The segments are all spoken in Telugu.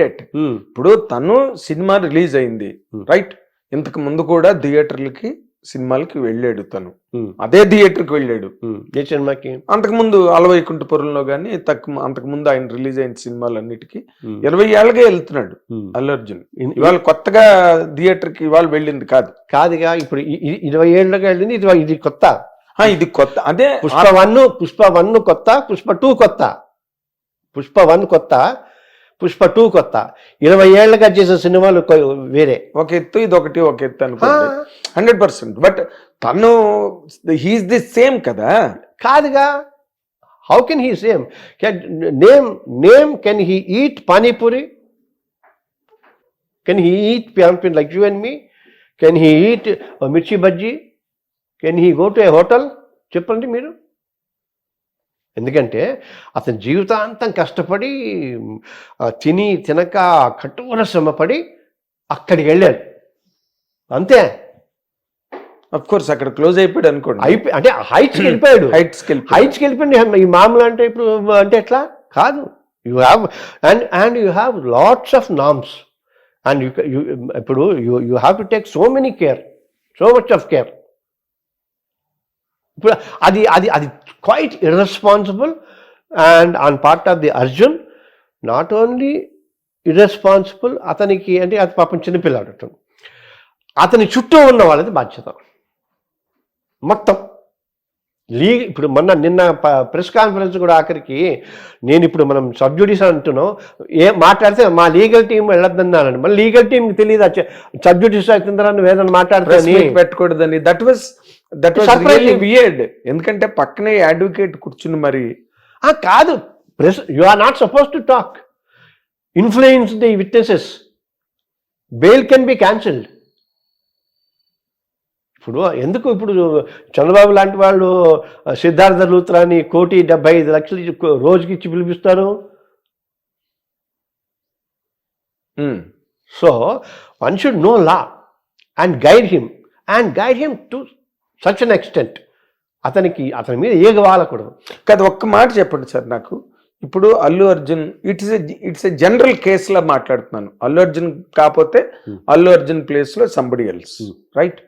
డెట్ ఇప్పుడు తను సినిమా రిలీజ్ అయింది. Hmm. రైట్ ఇంతకు ముందు కూడా థియేటర్లకి సినిమాలకి వెళ్ళాడు తను. అదే థియేటర్కి వెళ్ళాడు. ఏ సినిమాకి అంతకుముందు అలవైకుంఠపురంలో కానీ తక్కువ అంతకుముందు ఆయన రిలీజ్ అయిన సినిమాలన్నిటికీ ఇరవై ఏళ్ళగా వెళ్తున్నాడు అల్లు అర్జున్. ఇవాళ కొత్తగా థియేటర్కి ఇవాళ వెళ్ళింది కాదు. కాదుగా ఇప్పుడు ఇరవై ఏళ్ళకి వెళ్ళింది ఇది ఇది కొత్త. ఇది కొత్త. అదే పుష్ప వన్ పుష్ప వన్ కొత్త పుష్ప టూ కొత్త. పుష్ప వన్ కొత్త పుష్ప టూ కొత్త. ఇరవై ఏళ్ళగా చేసే సినిమాలు వేరే. ఒక ఎత్తు ఇది ఒకటి ఒక ఎత్తు అనుకోండి. Hundred percent. బట్ తను హీస్ ది సేమ్ కదా? కాదుగా. How can he same? Name name can he eat panipuri? Can he eat panipuri like you and me? Can he eat mirchi bajji? Can he go to a hotel? చెప్పండి మీరు. ఎందుకంటే అతని జీవితాంతం కష్టపడి తిని తినక కఠోర శ్రమపడి అక్కడికి వెళ్ళాడు. అంతే. కోర్స్ అక్కడ క్లోజ్ అయిపోయాడు అనుకోండి. అయిపోయి అంటే హైట్స్కి వెళ్ళిపోయాడు. హైట్స్కి వెళ్ళిపోయాడు. హైట్స్కి వెళ్ళిపోయింది. ఈ మామూలు అంటే ఇప్పుడు అంటే ఎట్లా? కాదు. You have and and you have lots of norms and you ఇప్పుడు you you have to take so many care so much of care ఇప్పుడు అది అది అది quite irresponsible and on part of the Arjun not only irresponsible అతనికి అంటే అది పాపం చిన్నపిల్లాడు అతను. అతని చుట్టూ ఉన్న వాళ్ళది బాధ్యత. మొత్తం. లీగ్ ఇప్పుడు మొన్న నిన్న ప్రెస్ కాన్ఫరెన్స్ కూడా ఆఖరికి నేను ఇప్పుడు మనం సబ్జుడీస్ అంటున్నాం. ఏ మాట్లాడితే మా లీగల్ టీం వెళ్ళొద్దన్నానండి. మళ్ళీ లీగల్ టీంకి తెలియదు సబ్జుడీస్ అవుతుందని వేదన మాట్లాడుతుంది పెట్టకూడదని. That was that was. Weird ఎందుకంటే పక్కనే అడ్వకేట్ కూర్చుని మరి ఆ, కాదు press you are not suppose to talk influence the witnesses bail can be cancelled ఇప్పుడు ఎందుకు ఇప్పుడు చంద్రబాబు లాంటి వాళ్ళు సిద్ధార్థ లూత్రాని కోటి డెబ్బై ఐదు లక్షలు రోజుకి ఇచ్చి పిలిపిస్తారు. So one should know law and guide him and guide him to such an extent. అతనికి అతని మీద ఏగ వాలకూడదు. కాదు ఒక్క మాట చెప్పండి సార్ నాకు. ఇప్పుడు Allu Arjun it's it's a general కేసులా మాట్లాడుతున్నాను. అల్లు అర్జున్ కాకపోతే Hmm. అల్లు అర్జున్ ప్లేస్లో సంబడి ఎల్స్. రైట్.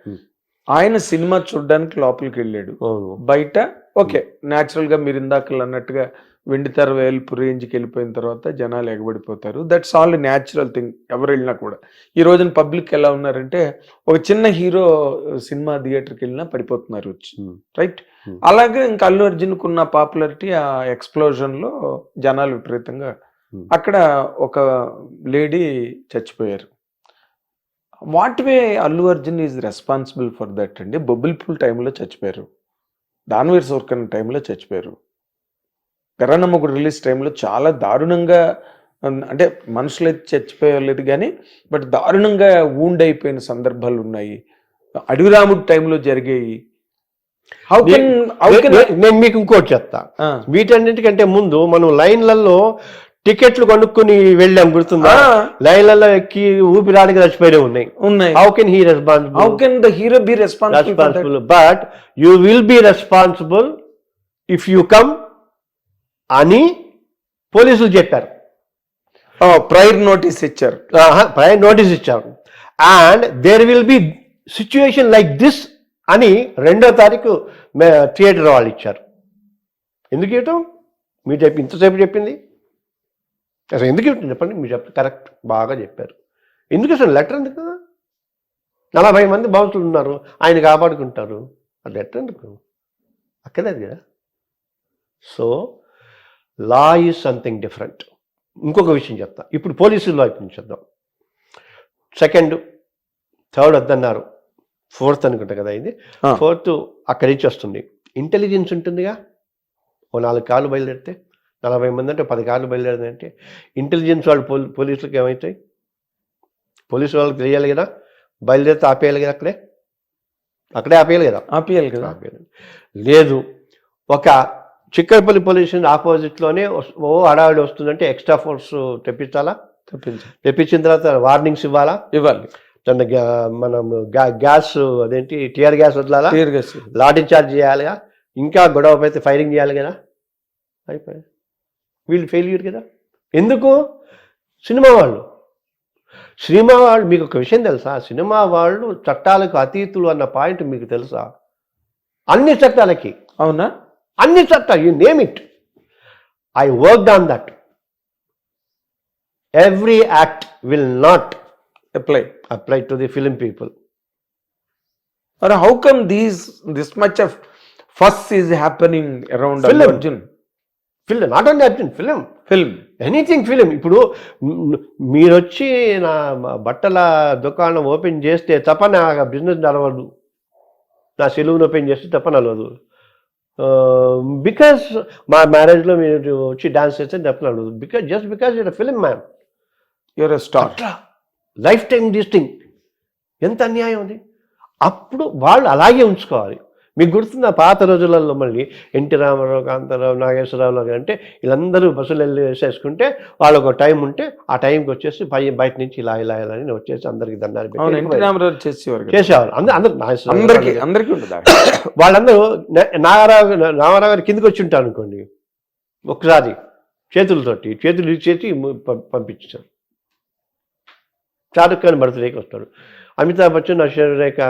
ఆయన సినిమా చూడడానికి లోపలికి వెళ్ళాడు. బయట ఓకే న్యాచురల్గా మీరు ఇందాకలు అన్నట్టుగా వెండి తెర వేల్పు రేంజ్కి వెళ్ళిపోయిన తర్వాత జనాలు ఎగబడిపోతారు. దట్స్ ఆల్ న్యాచురల్ థింగ్ ఎవరు వెళ్ళినా కూడా. ఈ రోజున పబ్లిక్ ఎలా ఉన్నారంటే ఒక చిన్న హీరో సినిమా థియేటర్కి వెళ్ళినా పడిపోతున్నారు రైట్ Hmm. అలాగే ఇంకా అల్లు అర్జున్కు ఉన్న పాపులారిటీ ఆ ఎక్స్ప్లోజన్లో జనాలు విపరీతంగా Hmm. అక్కడ ఒక లేడీ చచ్చిపోయారు. What way Allu Arjun is responsible for that అండి? బొబ్బిల్ పూల్ టైంలో చచ్చిపోయారు. దాన్వీర్ సోర్కన్ టైంలో చచ్చిపోయారు. పెరనమ్మగుడు రిలీజ్ టైంలో చాలా దారుణంగా అంటే మనుషులు అయితే చచ్చిపోయలేదు కానీ బట్ దారుణంగా వూండ్ అయిపోయిన సందర్భాలు ఉన్నాయి. అడవిరాముడు టైంలో జరిగాయి. హౌ హౌ నే- నేను మీకు ఇంకోటి చెప్తా. వీటన్నిటికంటే ముందు మనం లైన్లలో టికెట్లు కొనుక్కుని వెళ్ళాం గుర్తుందా? లైన్లలో ఎక్కి ఊపిరాడికి చచ్చిపోయినవి ఉన్నాయి. ఉన్నాయి. How can he how responsible can the hero be responsible but you will be responsible if you come అని పోలీసులు చెప్పారు. ప్రైర్ నోటీస్ ఇచ్చారు. ప్రయర్ నోటీస్ ఇచ్చారు. And there will be situation like this అని రెండో తారీఖు థియేటర్ వాళ్ళు ఇచ్చారు. ఎందుకు ఇవ్వటం? మీరు చెప్పి ఇంతసేపు చెప్పింది? అసలు ఎందుకు ఇవ్వటం? చెప్పండి మీరు చెప్పండి కరెక్ట్ బాగా చెప్పారు. ఎందుకు అసలు లెటర్ ఎందుకు? నలభై మంది బౌన్సులు ఉన్నారు. ఆయన కాపాడుకుంటారు. ఆ లెటర్ ఎందుకు? అక్కర్లేదు కదా. So law is something different ఇంకొక విషయం చెప్తా. ఇప్పుడు పోలీసుల వైపు నుంచి చెప్దాం. సెకండ్ థర్డ్ వద్దన్నారు ఫోర్త్ అనుకుంటా కదా ఇది. ఫోర్త్ అక్కడి నుంచి వస్తుంది. ఇంటెలిజెన్స్ ఉంటుందిగా? ఓ నాలుగు కార్లు బయలుదేరితే? నలభై మంది అంటే పది కార్లు బయలుదేరిందంటే ఇంటెలిజెన్స్ వాళ్ళు పోలీ పోలీసులకు ఏమవుతాయి పోలీసు వాళ్ళకి తెలియాలి కదా? బయలుదేరితే ఆపేయాలి కదా అక్కడే? అక్కడే ఆపేయాలి కదా? ఆపియాలి కదా. ఆపేయాలి. లేదు. ఒక చిక్కడపల్లి పోలీస్ స్టేషన్ ఆపోజిట్లోనే ఓ హడావిడి వస్తుందంటే ఎక్స్ట్రా ఫోర్స్ తెప్పించాలా? తప్పించు తెప్పించిన తర్వాత వార్నింగ్స్ ఇవ్వాలా? ఇవ్వాలి. మనం గ్యా- గ్యాస్ అదేంటి టియర్ గ్యాస్ వదలాలా? క్లియర్గా లాఠీ చార్జ్ చేయాలిగా ఇంకా గొడవ అయితే ఫైరింగ్ చేయాలి కదా? అయిపోయి వీళ్ళు ఫెయిల్యూర్ కదా? ఎందుకు? సినిమా వాళ్ళు. సినిమా వాళ్ళు మీకు ఒక విషయం తెలుసా? సినిమా వాళ్ళు చట్టాలకు అతీతులు అన్న పాయింట్ మీకు తెలుసా? అన్ని చట్టాలకి. అవునా? అన్ని చట్టాలు you name it I work on that every act will not apply apply to the film people మరి how come these this much of fuss is happening around Film. Arjun film not only Arjun film film anything film ఇప్పుడు మీరు వచ్చి నా బట్టల దుకాణం ఓపెన్ చేస్తే తప్ప నా బిజినెస్ నడవదు. నా సెలూన్ ఓపెన్ చేస్తే తప్ప నడవదు. బికాస్ మా మ్యారేజ్లో మీరు వచ్చి డాన్స్ చేస్తే నడవదు because just because it film ma'am your a star అట్లా లైఫ్ టైం డిస్టింగ్ ఎంత అన్యాయం అది? అప్పుడు వాళ్ళు అలాగే ఉంచుకోవాలి. మీకు గుర్తుందా పాత రోజులలో మళ్ళీ ఎన్టీ రామారావు కాంతారావు నాగేశ్వరరావు గారు అంటే వీళ్ళందరూ బస్సులు వెళ్ళి వేసేసుకుంటే వాళ్ళకు ఒక టైం ఉంటే ఆ టైంకి వచ్చేసి పై బయట నుంచి ఇలా ఇలా ఇలా అని వచ్చేసి అందరికి దండాలు ఎన్టీ రామారావు చేసేవారు అందరూ అందరికి అందరికి ఉంటుంది వాళ్ళందరూ నాగరావు రామారావు గారు కిందకి వచ్చి ఉంటారు అనుకోండి. ఒకసారి చేతులతోటి చేతులు ఇచ్చేసి పంపించారు షారుఖ్ ఖాన్ బర్త్డేకి వస్తాడు అమితాబ్ బచ్చన్ ఐశ్వర్యరేఖ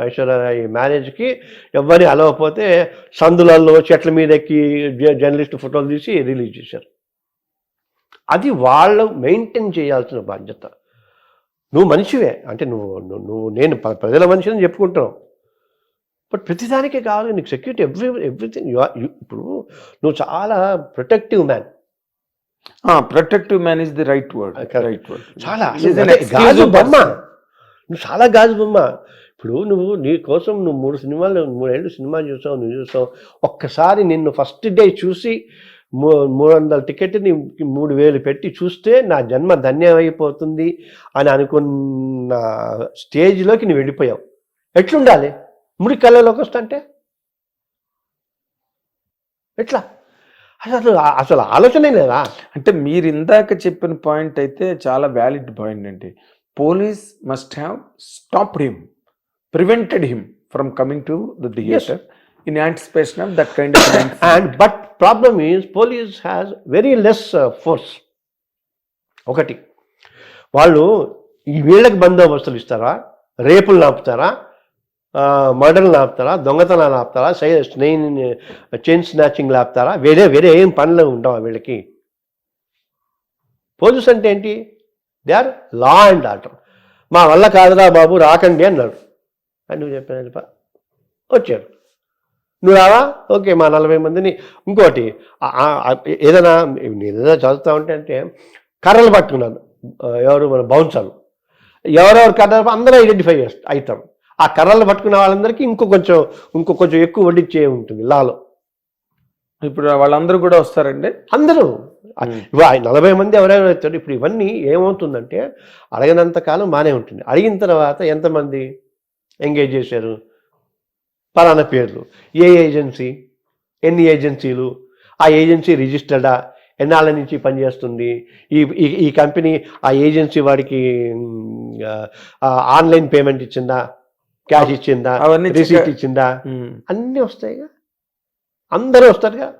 ఐశ్వర్య మ్యారేజ్కి ఎవరిని అలవకపోతే సందులలో చెట్ల మీద ఎక్కి జర్నలిస్ట్ ఫోటోలు తీసి రిలీజ్ చేశారు. అది వాళ్ళు మెయింటైన్ చేయాల్సిన బాధ్యత. నువ్వు మనిషివే. అంటే నువ్వు నువ్వు నేను ప్రజల మనిషిని చెప్పుకుంటున్నావు. బట్ ప్రతిదానికే కావాలి. నీకు సెక్యూరిటీ ఎవ్రీ ఎవ్రీథింగ్. ఇప్పుడు నువ్వు చాలా protective man. Protective man is the right word. Right word. చాలా. గాజు బొమ్మ. నువ్వు చాలా గాజు బొమ్మ. ఇప్పుడు నువ్వు నీ కోసం నువ్వు మూడు సినిమాలు మూడేళ్ళు సినిమా చూసావు నువ్వు చూసావు. ఒక్కసారి నిన్ను ఫస్ట్ డే చూసి మూ- మూడు వందల టికెట్ని మూడు వేలు పెట్టి చూస్తే నా జన్మ ధన్యమైపోతుంది అని అనుకున్న స్టేజ్లోకి నువ్వు వెళ్ళిపోయావు. ఎట్లుండాలి? ముడి కళ్ళలోకి వస్తుంటే ఎట్లా? అసలు అసలు ఆలోచనే లేదా? అంటే మీరు ఇందాక చెప్పిన పాయింట్ అయితే చాలా వ్యాలిడ్ పాయింట్ అండి. Police must have stopped him prevented him from coming to the theatre in anticipation of that kind of and but problem is police has very less force ఒకటి. వాళ్ళు ఈ వీళ్ళకి బందోబస్తులు ఇస్తారా? రేపులు ఆపుతారా మర్డర్లు ఆపుతారా దొంగతనాలు ఆపుతారా స్నెయిన్ చైన్ స్నాచింగ్లు ఆపుతారా వేరే వేరే ఏం పనులు ఉండవు వీళ్ళకి? పోలీస్ అంటే ఏంటి? They are law and order మా వల్ల కాదురా బాబు రాకండి అన్నాడు. అని నువ్వు చెప్పిన వచ్చాడు నువ్వు రావా? ఓకే మా నలభై మందిని. ఇంకోటి ఏదైనా నేను ఏదైనా చదువుతా ఉంటే అంటే కర్రలు పట్టుకున్నాను. ఎవరు? మన బౌన్సర్లు. ఎవరెవరు కర్రలు అందరూ ఐడెంటిఫై చేస్తారు అవుతారు ఆ కర్రలు పట్టుకున్న వాళ్ళందరికీ ఇంకో కొంచెం ఇంకో కొంచెం ఎక్కువ వడ్డిచ్చే ఉంటుంది లాలో ఇప్పుడు వాళ్ళందరూ కూడా వస్తారండి? అందరూ. ఇవా నలభై మంది ఎవరెవరు వచ్చారు ఇప్పుడు ఇవన్నీ ఏమవుతుందంటే అడగనంత కాలం బాగానే ఉంటుంది. అడిగిన తర్వాత ఎంతమంది ఎంగేజ్ చేశారు? పలానా పేర్లు. ఏ ఏజెన్సీ? ఎన్ని ఏజెన్సీలు? ఆ ఏజెన్సీ రిజిస్టర్డా? ఎన్నాళ్ళ నుంచి పనిచేస్తుంది? ఈ ఈ- కంపెనీ ఆ ఏజెన్సీ వాడికి ఆన్లైన్ పేమెంట్ ఇచ్చిందా? క్యాష్ ఇచ్చిందా? రిసీట్ ఇచ్చిందా. అన్నీ వస్తాయిగా. అందరూ వస్తారుగా.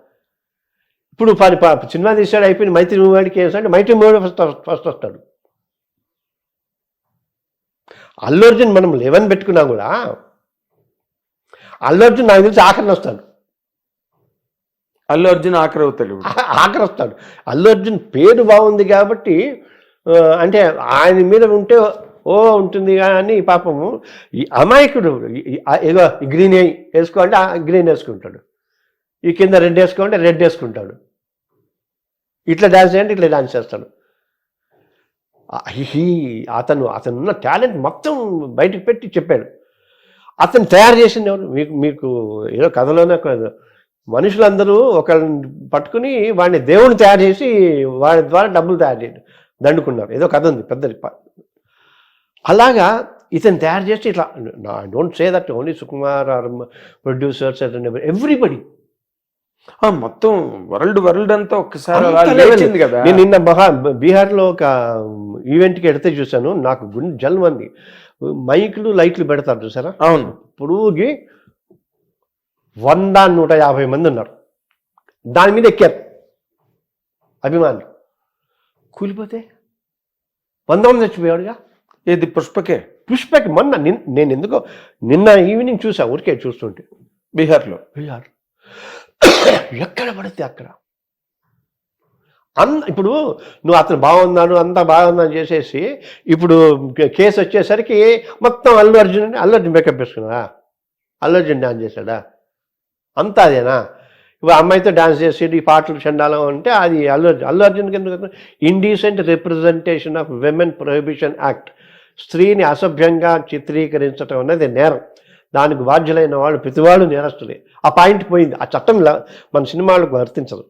ఇప్పుడు పని సినిమా తీసాడు అయిపోయింది. మైత్రి మూవీ వాడికి వేసాడు మైత్రి మూవీ ఫస్ట్ ఫస్ట్ వస్తాడు. అల్లు అర్జున్ మనం లెవెన్ పెట్టుకున్నా కూడా అల్లు అర్జున్ నాకు తెలిసి ఆఖరిని వస్తాడు. అల్లు అర్జున్ ఆఖరి అవుతాడు. ఆఖరి వస్తాడు. అల్లు అర్జున్ పేరు బాగుంది కాబట్టి అంటే ఆయన మీద ఉంటే ఓ ఉంటుంది కానీ పాపము ఈ అమాయకుడు ఏదో గ్రీన్ వేసుకో అంటే గ్రీన్ వేసుకుంటాడు. ఈ కింద రెడ్ వేసుకో అంటే రెడ్ వేసుకుంటాడు. ఇట్లా డాన్స్ చేయండి ఇట్లా డాన్స్ చేస్తాడు. హీ అతను అతనున్న టాలెంట్ మొత్తం బయటకు పెట్టి చెప్పాడు. అతను తయారు చేసింది ఎవరు? మీకు మీకు ఏదో కథలోనే కాదు మనుషులందరూ ఒకళ్ళని పట్టుకుని వాడిని దేవుని తయారు చేసి వాడి ద్వారా డబ్బులు తయారు చేయడం దండుకున్నారు. ఏదో కథ ఉంది పెద్దది. అలాగా ఇతను తయారు చేసి ఇట్లా I don't say that only Sukumar or producers everybody మొత్తం వరల్డ్ వరల్డ్ అంతా ఒక్కసారి అలా లేచింది కదా. నేను నిన్న మహా బీహార్లో ఒక ఈవెంట్కి ఎడితే చూశాను. నాకు గుండె జల్మంది మైకులు లైట్లు పెడతారు చూసారా? అవును. పొడుగుకి వంద నూట యాభై మంది ఉన్నారు. దాని మీద ఎక్కారు. అభిమానులు. కూలిపోతే వంద మంది చచ్చిపోయాడుగా ఏది పుష్పకే? పుష్పకి మొన్న నిన్- నేను ఎందుకో నిన్న ఈవినింగ్ చూసా ఊరికే చూస్తుంటే. బీహార్లో. బీహార్. ఎక్కడ పడితే అక్కడ. అన్ ఇప్పుడు నువ్వు అతను బాగున్నాడు అంతా బాగున్నాను చేసేసి ఇప్పుడు కేసు వచ్చేసరికి మొత్తం అల్లు అర్జున్ అల్లు అర్జున్ మేకప్ వేసుకున్నాడా అల్లు అర్జున్ డాన్స్ చేశాడా? అంతా అదేనా? ఇప్పుడు అమ్మాయితో డాన్స్ చేసి ఈ పాటలు చండాలం అంటే అది అల్లు అర్జున్ అల్లు అర్జున్కి ఎందుకు indecent representation of women prohibition act స్త్రీని అసభ్యంగా చిత్రీకరించడం అనేది నేరం. దానికి బాధ్యులైన వాళ్ళు ప్రతివాళ్ళు నేరస్తులే. ఆ పాయింట్ పోయింది. ఆ చట్టం ఇలా మన సినిమాలకు వర్తించదు.